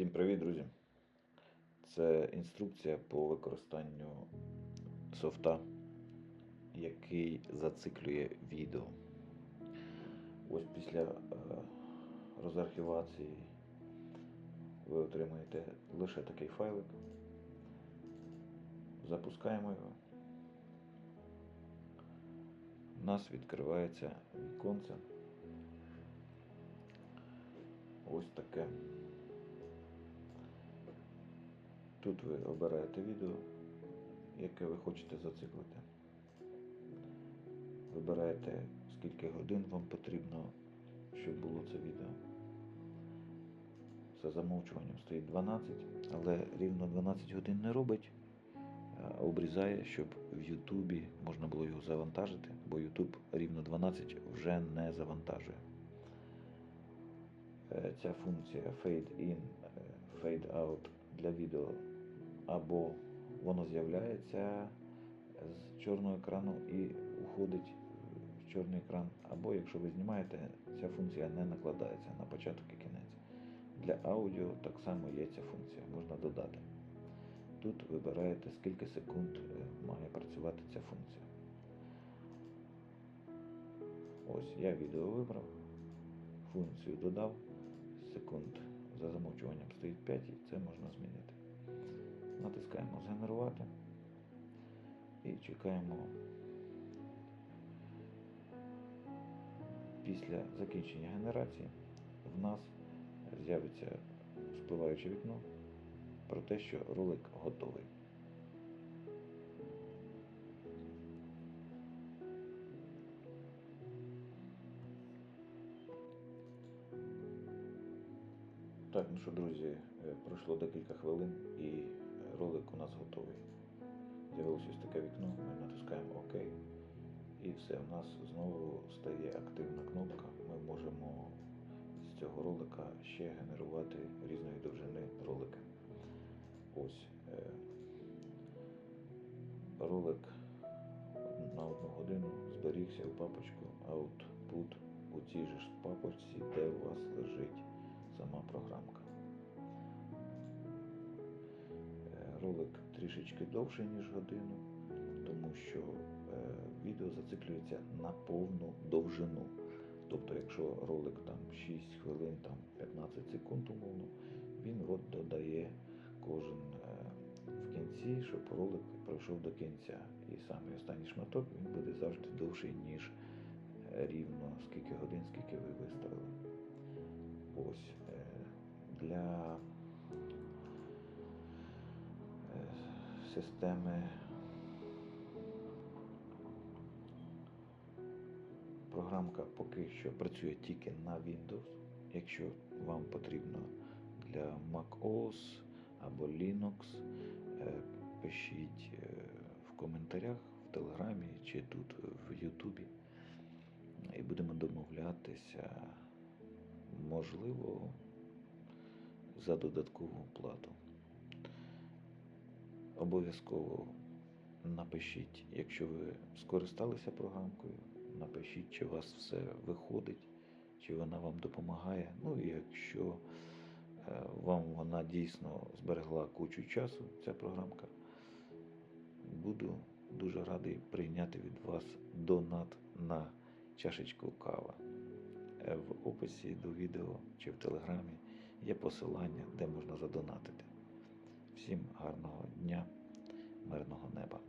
Всім привіт, друзі! Це інструкція по використанню софта, який зациклює відео. Ось після е, розархівації ви отримаєте лише такий файлик. Запускаємо його. У нас відкривається віконце. Ось таке. Тут ви обираєте відео, яке ви хочете зациклити. Вибираєте, скільки годин вам потрібно, щоб було це відео. За замовчуванням стоїть 12, але рівно 12 годин не робить, а обрізає, щоб в Ютубі можна було його завантажити, бо Ютуб рівно 12 вже не завантажує. Е, Ця функція Fade In, е, Fade Out для відео або воно з'являється з чорного екрану і уходить в чорний екран, або якщо ви знімаєте, ця функція не накладається на початок і кінець. Для аудіо так само є ця функція, можна додати. Тут вибираєте, скільки секунд е, має працювати ця функція. Ось я відео вибрав, функцію додав, секунд за замовчуванням стоїть 5 і це можна змінити. Натискаємо Згенерувати і чекаємо після закінчення генерації в нас з'явиться спливаюче вікно про те, що ролик готовий. Так, ну що, друзі, е, пройшло декілька хвилин і ролик у нас готовий. З'явилося ось таке вікно, ми натискаємо ОК. І все, у нас знову стає активна кнопка. Ми можемо з цього ролика ще генерувати різної довжини ролики. Ось е, ролик на одну годину зберігся в папочку Output у цій же папочці, де у вас лежить сама програмка. Ролик трішечки довший, ніж годину, тому що е, відео зациклюється на повну довжину. Тобто, якщо ролик там 6 хвилин, там 15 секунд умовно, він от додає кожен е, в кінці, щоб ролик пройшов до кінця. І саме останній шматок він буде завжди довший, ніж е, рівно скільки годин, скільки ви виставили. Ось для системи програмка поки що працює тільки на Windows. Якщо вам потрібно для macOS або Linux, е, пишіть е, в коментарях в Телеграмі чи тут в Ютубі. І будемо домовлятися, можливо, за додаткову плату. Обов'язково напишіть, якщо ви скористалися програмкою, напишіть, чи у вас все виходить, чи вона вам допомагає. Ну і якщо е, вам вона дійсно зберегла кучу часу, ця програмка, буду дуже радий прийняти від вас донат на чашечку кава. Е, В описі до відео чи в телеграмі є посилання, де можна задонатити. Всім гарного дня, мирного неба.